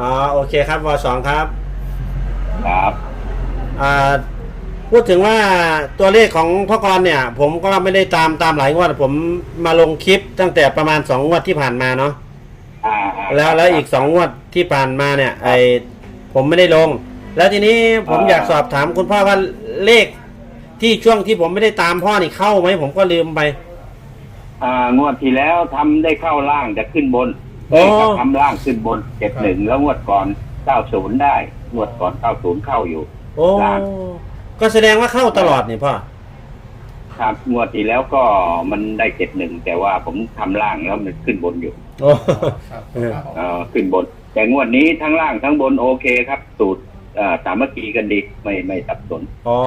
อ๋อโอเคครับวสองครับ ครับอ่าพูดถึงว่าตัวเลขของพ่อกรเนี่ย ผมก็ไม่ได้ตามตามหลายงวดผมมาลงคลิปตั้งแต่ประมาณสองงวดที่ผ่านมาเนาะอ่าอ่าแล้วแล้วอีกสองงวดที่ผ่านมาเนี่ยไอผมไม่ได้ลง แล้วทีนี้ผมอยากสอบถามคุณพ่อว่าเลขที่ช่วงที่ผมไม่ได้ตามพ่อนี่เข้าไหมผมก็ลืมไป อ่างวดที่แล้วทำได้เข้าล่างจะขึ้นบน โอ้เอ้ยทำล่างขึ้นบนเจ็ดหนึ่งแล้วงวดก่อนเก้าศูนย์ได้งวดก่อนเก้าศูนย์เข้าอยู่ โอ้ครับก็แสดงว่าเข้าตลอดนี่พ่อครับงวดที่แล้วก็มันได้เจ็ดหนึ่งแต่ว่าผมทำล่างแล้วมันขึ้นบนอยู่โอ้ ครับเออ เอ่อขึ้นบน แต่งวดนี้ทั้งล่างทั้งบนโอเคครับ สูตรเอ่อสามัคคีกันดีไม่ไม่สับสน อ๋อ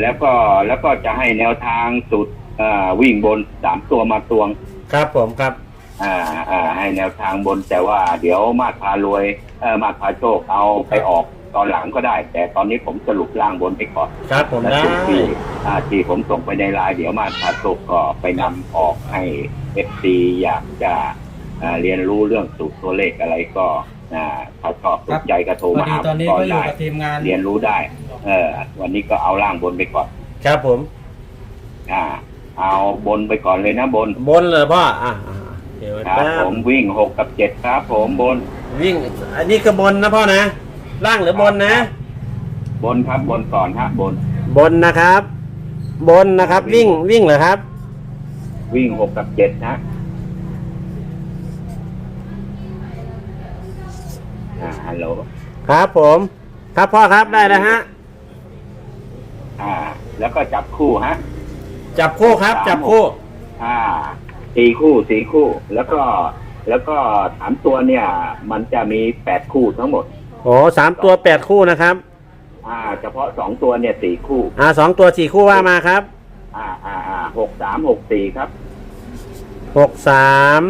แล้วก็แล้วก็จะให้แนวทางสูตรเอ่อวิ่งบนสามตัวมาตวง ครับผมครับ อ่าอ่าให้แนวทางบนแต่ว่าเดี๋ยวมาดพารวยเออมาดพาโชคเอาไปออกตอนหลังก็ได้ แต่ตอนนี้ผมสรุปล่างบนไปก่อนครับผมและได้จุดที่อ่าที่ผมส่งไปในไลน์เดี๋ยวมาดพาโชคก็ไปนำออกให้เอฟซีอยากจะอ่าเรียนรู้เรื่องสูตรตัวเลขอะไรก็อ่าถ้าชอบสนใจก็โทรพอมาดีหาตอนนี้ก็ก็อยู่ได้กับทีมงาน เรียนรู้ได้ เออ วันนี้ก็เอาล่างบนไปก่อน ครับผม อ่า เอาบนไปก่อนเลยนะบน บนเลยพ่ออะอะ เดี๋ยวครับแป๊ผบมวิ่งหกกับเจ็ดครับ ผมบน วิ่ง อันนี้คือบนนะพ่อนะ ล่างหรือบนนะ บนครับบนก่อนฮะบน บนนะครับ บนนะครับ วิ่งวิ่งเหรอครับ วิ่งหกกับเจ็ดนะอ่าฮัลโหลครับผม ครับพ่อครับได้แล้วฮะ อ่า แล้วก็จับคู่ฮะจับคู่ครับ จับคู่อ่า สี่คู่สี่คู่ แล้วก็แล้วก็สามตัวเนี่ย มันจะมีแปดคู่ทั้งหมด โอ้สามตัวแปดคู่นะครับ อ่า เฉพาะสองตัวเนี่ยสี่คู่ อ่าสองตัวสี่คู่ว่ามาครับอ่าอ่าอ่าหกสามหกสี่ครับ หกสาม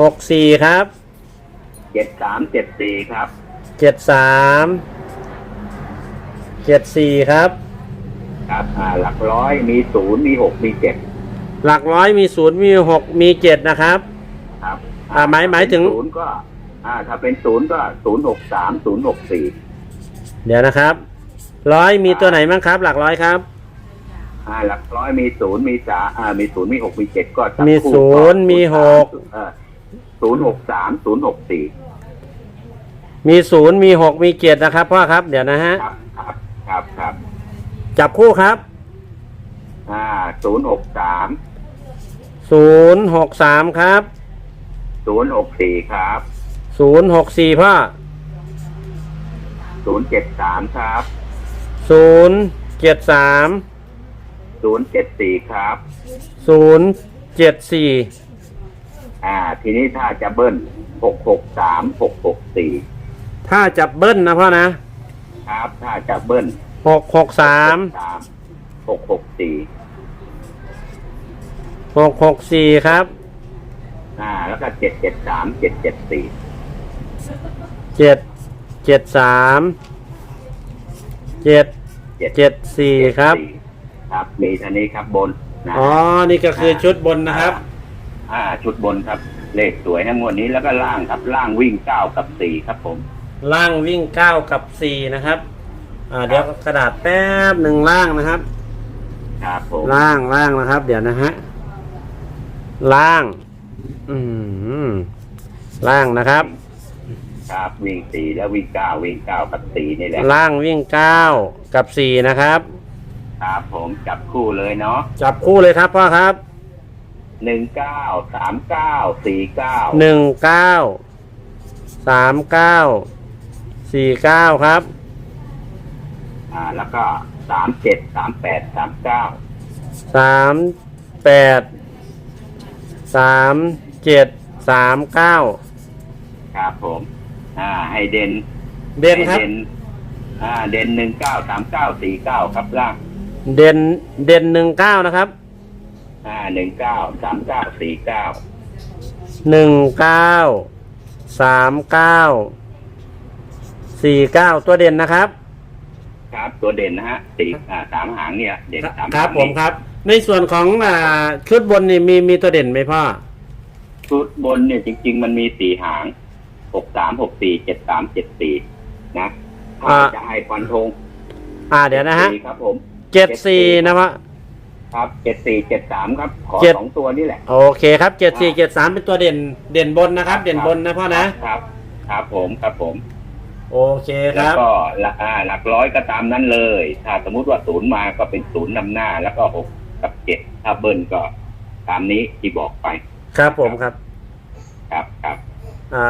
หกสี่ครับเจ็ดสามเจ็ดสี่ครับเจ็ดสามเจ็ดสี่ครับ ครับ อ่า หลักร้อยมีศูนย์มีหกมีเจ็ด หลักร้อยมีศูนย์มีหกมีเจ็ดนะครับ ครับอ่าหมายหมายถึง ศูนย์ก็ อ่า ถ้าเป็นศูนย์ก็ศูนย์หกสามศูนย์หกสี่เดี๋ยวนะครับร้อยมีตัวไหนบ้างครับ หลักร้อยครับ อ่า หลักร้อยมีศูนย์มีสาอ่า มีศูนย์มีหกมีเจ็ดก็จับมีคู่ศูนย์มีหก เออศูนย์หกสามศูนย์หกสี่มีศูนย์มีหกมีเจ็ดนะครับพ่อครับ เดี๋ยวนะฮะ ครับ ครับ ครับครับจับคู่ครับ อ่าศูนย์หกสามศูนย์หกสามครับศูนย์หกสี่ครับศูนย์หกสี่พ่อศูนย์เจ็ดสามครับศูนย์เจ็ดสามศูนย์เจ็ดสี่ครับศูนย์เจ็ดสี่อ่า ทีนี้ถ้าจะเบิ้ลหกหกสามหกหกสี่ถ้าจับเบิ้ลนะพ่อนะครับ ถ้าจะเบิ้ลหกหกสาม หกหกสี่หกหกสี่ครับ อ่า แล้วก็เจ็ดเจ็ดสามเจ็ดเจ็ดสี่เจ็ดเจ็ดสามเจ็ดเจ็ดสี่ครับ ครับ มีท่านี้ครับบนนะอ๋อ นี่ก็คือชุดบนนะครับ อ่า ชุดบนครับ เลขสวยทั้งหมดนี้แล้วก็ล่างครับ ล่างวิ่งเก้ากับสี่ครับผม ล่างวิ่งเก้ากับสี่นะครับ อ่า เดี๋ยวกระดาษแป๊บหนึ่งล่างนะครับ ครับผมล่างล่างนะครับ เดี๋ยวนะฮะล่าง อืมล่างนะครับ ครับวิ่งสี่แล้ววิ่งเก้าวิ่งเก้ากับสี่นี่แหละล่างวิ่งเก้ากับสี่นะครับครับผมจับคู่เลยเนาะจับคู่เลยครับพ่อครับหนึ่งเก้าสามเก้าสี่เก้าหนึ่งเก้าสามเก้าสี่เก้าครับ อ่า แล้วก็สามเจ็ดสามแปดสามเก้าสามแปดสามเจ็ดสามเก้าครับผม อ่า ให้เด่นเด่นครับ ให้เด่นอ่า เด่นหนึ่งเก้าสามเก้าสี่เก้าครับล่าง เด่นเด่นหนึ่งเก้านะครับอ่าหนึ่งเก้าสามเก้าสี่เก้าหนึ่งเก้าสามเก้าสี่เก้าตัวเด่นนะครับ ครับตัวเด่นนะฮะสี่อ่าสามหางเนี่ย เด่นสามครัหาบงผมนี่ครับ ในส่วนของอ่าชุดบนนี่มีมีตัวเด่นไหมพ่อ ชุดบนเนี่ยจริง ๆ มันมีสี่หางหกสามหกสี่เจ็ดสามเจ็ดสี่นะถ้าอ่า จะให้ฟันธงอ่าเดี๋ยวนะฮะ74ครับผม เจ็ดสี่นะครับครับเจ็ดสี่เจ็ดสามครับ ขอเจ็ด สองตัวนี่แหละ โอเคครับเจ็ดสี่เจ็ดสามเป็นตัวเด่นเด่นบนนะครับ เด่นบนนะพ่อนะ ครับ ครับผมครับผม โอเคคแล้วรับ ก็หลักอ่าหลักร้อยก็ตามนั้นเลย ถ้าสมมุติว่าศูนย์มาก็เป็นศูนย์นำหน้า แล้วก็หกกับเจ็ดถ้าเบิ้ลก็ตามนี้ที่บอกไปครับผมครับ ครับครับอ่า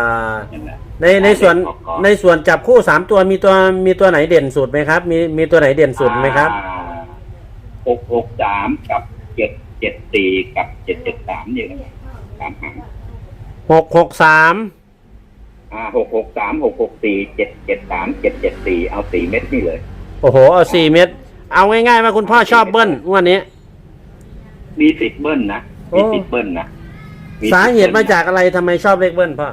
นั่นแหละ ในในส่วนขอบคุณ ในส่วนจับคู่สามตัวมีตัวมีตัวไหนเด่นสุดไหมครับ มีมีตัวไหนเด่นสุดไหมครับ หกหกสามกับเจ็ดเจ็ดสี่กับเจ็ดเจ็ดสามนี่นะครับสามหางหกหกสาม อ่าหกหกสามหกหกสี่เจ็ดเจ็ดสามเจ็ดเจ็ดสี่เอาสี่เม็ดนี่เลย โอ้โห เอาสี่เม็ด เอาง่ายๆว่าคุณพ่อชอบเบิ้ลงวันนี้ มีสิทธิ์เบิ้ลนะมีสิทธิ์เบิ้ลนะมีสาสิทธิ์เหตุบิ้ลมานะจากอะไรทำไมชอบเลขเบิ้ลพ่อ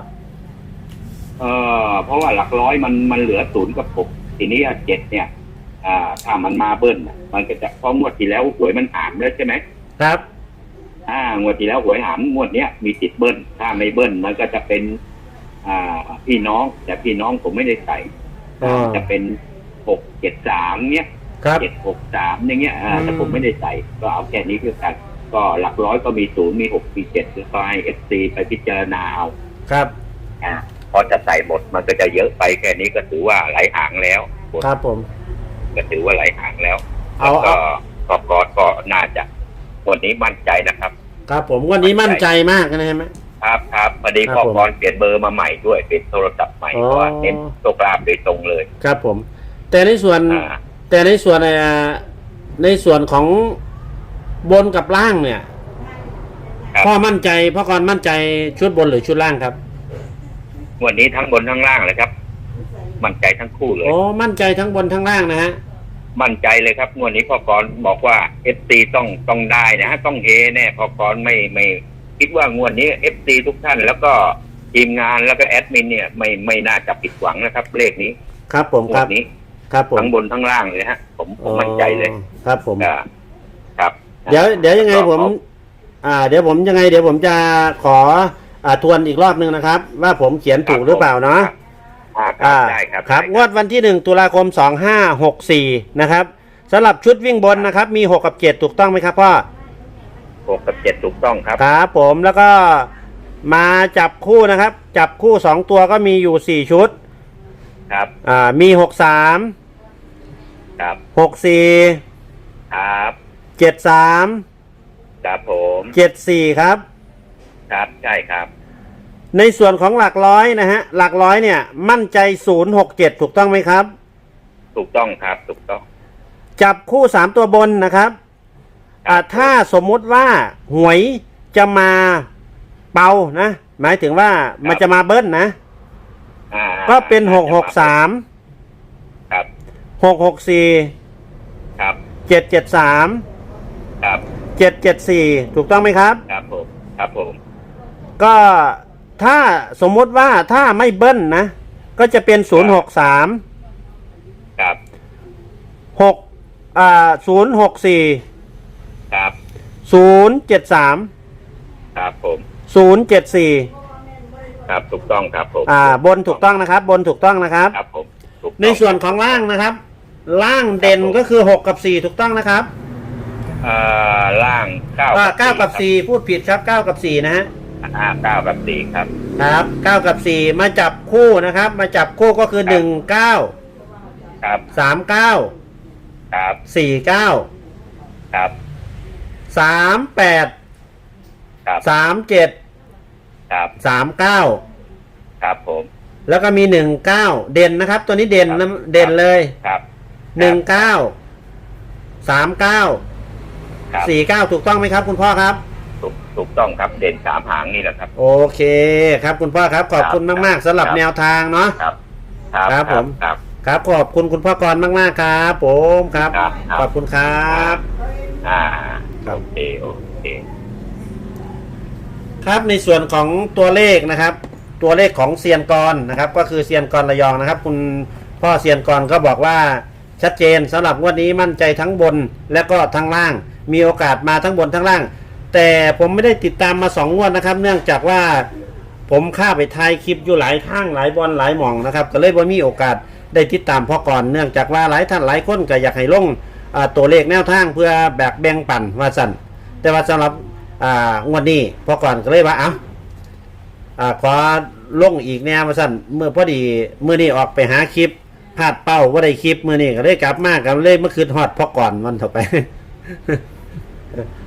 เออเพราะว่าหลักร้อยมันมันเหลือศูนย์กับหกทีนี้เจ็ดเนี่ย อ่า ถ้ามันมาเบิ้ลน่ะมันก็จะเพราะงวดที่แล้วหวยมันหามแล้วใช่ไหมครับ อ่างวดที่แล้วหวยหามงวดเนี้ยมีติดเบิ้ลถ้าไม่เบิ้ลมันก็จะเป็น อ่าพี่น้อง แต่พี่น้องผมไม่ได้ใส่อ๋อจะเป็นหกเจ็ดสามเนี้ยครับ เจ็ดหกสามอย่างเงี้ยอ่าอืม แต่ผมไม่ได้ใส่ก็เอาแค่นี้คือกันก็หลักร้อยก็มีศูนย์มีหกมีเจ็ดก็ให้เอฟซีไปพิจารณาเอาครับ อ่าพอจะใส่หมดมันก็จะเยอะไปแค่นี้ก็ถือว่าไหลหางแล้วครับผม ก็ถือว่าไหลหางแล้วเอาแล้วเอา ก็กอกอดก็น่าจะวันนี้มั่นใจนะครับ ครับผมวันนี้มั่นใจมากนะใช่ไหม ครับครับพอดีครับกผมอกรเปลี่ยนเบอร์มาใหม่ด้วยเป็นโทรศัพท์ใหม่อ๋อเพราะว่าเน้นโชคลาภโดยตรงเลย ครับผม แต่ในส่วนอ่า แต่ในส่วนเอ่อในส่วนของบนกับล่างเนี่ย ครับ พ่อมั่นใจพ่อกรมั่นใจชุดบนหรือชุดล่างครับวันนี้ทั้งบนทั้งล่างเลยครับ มั่นใจทั้งคู่เลย โอ้มั่นใจทั้งบนทั้งล่างนะฮะมั่นใจเลยครับงวดนี้พ่อกรบอกว่าเอฟซีต้องต้องได้นะฮะต้องเฮแน่พ่อกรไม่ไม่ คิดว่างวดนี้เอฟซีทุกท่าน แล้วก็ทีมงานแล้วก็แอดมินเนี่ยไม่ไม่น่าจะผิดหวังนะครับ เลขนี้ครับผมงควรัดบนี้ครับผมทั้งบนทั้งล่างเลยฮะ ผมผมมั่นใจเลยอ๋อครับผม อ่าครับเดี๋ยวเดี๋ยวยังไงก็ผม อ่า เดี๋ยวผมยังไง เดี๋ยวผมจะขออ่าทวนอีกรอบหนึ่งนะครับ ว่าผมเขียนถูกหรือเปล่าเนาะอ่าครับได้ครับครับได้งวดวันที่หนึ่งตุลาคมสองห้าหกสี่นะครับสำหรับชุดวิ่งบนนะครับ มีหกกับเจ็ดถูกต้องไหมครับพ่อ หกกับเจ็ดถูกต้องครับ ครับผมแล้วก็มาจับคู่นะครับ จับคู่สองตัวก็มีอยู่สี่ชุด ครับ อ่า มีหกสามครับหกสี่ครับเจ็ดสามครับผมเจ็ดสี่ครับ ครับใช่ครับ ในส่วนของหลักร้อยนะฮะ หลักร้อยเนี่ย มั่นใจศูนย์หกเจ็ดถูกต้องไหมครับ ถูกต้องครับถูกต้อง จับคู่สามตัวบนนะครับ อ่าถ้าสมมุติว่าหวยจะมาเป่านะ หมายถึงว่ามันจะมาเบิ้ลนะ อ่าก็เป็นหกหกสามครับหกหกสี่ครับเจ็ดเจ็ดสามครับเจ็ดเจ็ดสี่ถูกต้องไหมครับ ครับผมครับผมก็ถ้าสมมุติว่าถ้าไม่เบิ้ลนะ ก็จะเป็นศูนย์หกสามครับหกอ่าศูนย์หกสี่ครับ ศูนย์เจ็ดสามครับผม ศูนย์เจ็ดสี่ครับถูกต้องครับผมอ่า บนถูกต้องนะครับ บนถูกต้องนะครับ ครับผมถูกต้องในส่วนของล่างนะครับ ล่างเด่นก็คือหกกับสี่ถูกต้องนะครับอ่าล่างเก้าอ่าเก้ากับสี่พูดผิดครับเก้ากับสี่นะฮะอ่าเก้ากับสี่ครับ ครับเก้ากับสี่มาจับคู่นะครับ มาจับคู่ก็คือหนึ่งเก้าครับสามเก้าครับสี่เก้าครับ สามแปดครับสามเจ็ดครับสามเก้าครับผมแล้วก็มีหนึ่งเก้าเด่นนะครับ ตัวนี้เด่นนะเด่นเลยครับหนึ่งเก้าสามเก้าครับสี่เก้าถูกต้องไหมครับ คุณพ่อครับ ถูกถูกต้องครับเด่นสามหางนี่แหละครับ โอเคครับ คุณพ่อครับขอบคุณครับมาก ๆสำหรับครับแนวทางเนาะครับครับ ครับผมครับครับขอบคุณคุณพ่อกรมากๆครับ ผมครับครับครับ ขอบคุณครับ อ่าครับ โอเคโอเคครับในส่วนของตัวเลขนะครับ ตัวเลขของเซียนกรนะครับ ก็คือเซียนกรระยองนะครับ คุณพ่อเซียนกรก็บอกว่าชัดเจนสำหรับงวันนี้มั่นใจทั้งบนและก็ทั้งล่าง มีโอกาสมาทั้งบนทั้งล่าง แต่ผมไม่ได้ติดตามมาสองงวดนะครับ เนื่องจากว่าผมข้าไปถ่ายคลิปอยู่หลายทางหลายบอลหลายหม่องนะครับ ก็เลยบ่มีโอกาสได้ติดตามพ่อก่อนเนื่องจากว่าหลายท่านหลายคนก็อยากให้ลงอ่า ตัวเลขแนวทางเพื่อแบกแบ่งปันว่าสั่นแต่ว่าสำหรับอ่างวดนี้พอก่อนก็เลยว่าเอ้าอ่าขอลงอีกแนวว่าสั่นเมื่อพอดีเมื่อนี้ออกไปหาคลิปพลาดเป้าว่าได้คลิปเมื่อนี้ก็เลยกลับมากก็เลยเมื่อคืนฮอดพอก่อนวันต่อไป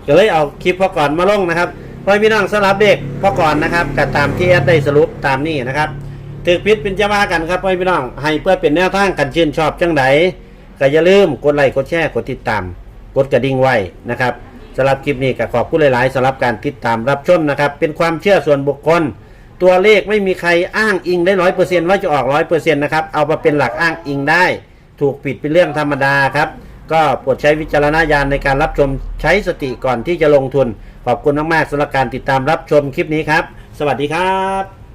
ก็เลยเอาคลิปพอก่อนมาลงนะครับพ่อพี่น้องสำหรับเด็กพ่อก่อนนะครับก็ตามที่แอดได้สรุปตามนี้นะครับถือพิษเป็นจะว่ากันครับพ่อพี่น้องให้เพื่อเป็นแนวทางกันชื่นชอบจังได ก็อย่าลืมกดไลค์กดแชร์กดติดตาม กดกระดิ่งไว้นะครับสำหรับคลิปนี้ก็ขอบคุณหลายๆสำหรับการติดตามรับชมนะครับ เป็นความเชื่อส่วนบุคคล ตัวเลขไม่มีใครอ้างอิงได้ร้อยเปอร์เซ็นต์ว่าจะออกร้อยเปอร์เซ็นต์นะครับเอามาเป็นหลักอ้างอิงได้ ถูกปิดเป็นเรื่องธรรมดาครับก็โปรดใช้วิจารณญาณในการรับชมใช้สติก่อนที่จะลงทุน ขอบคุณมากๆสำหรับการติดตามรับชมคลิปนี้ครับ สวัสดีครับ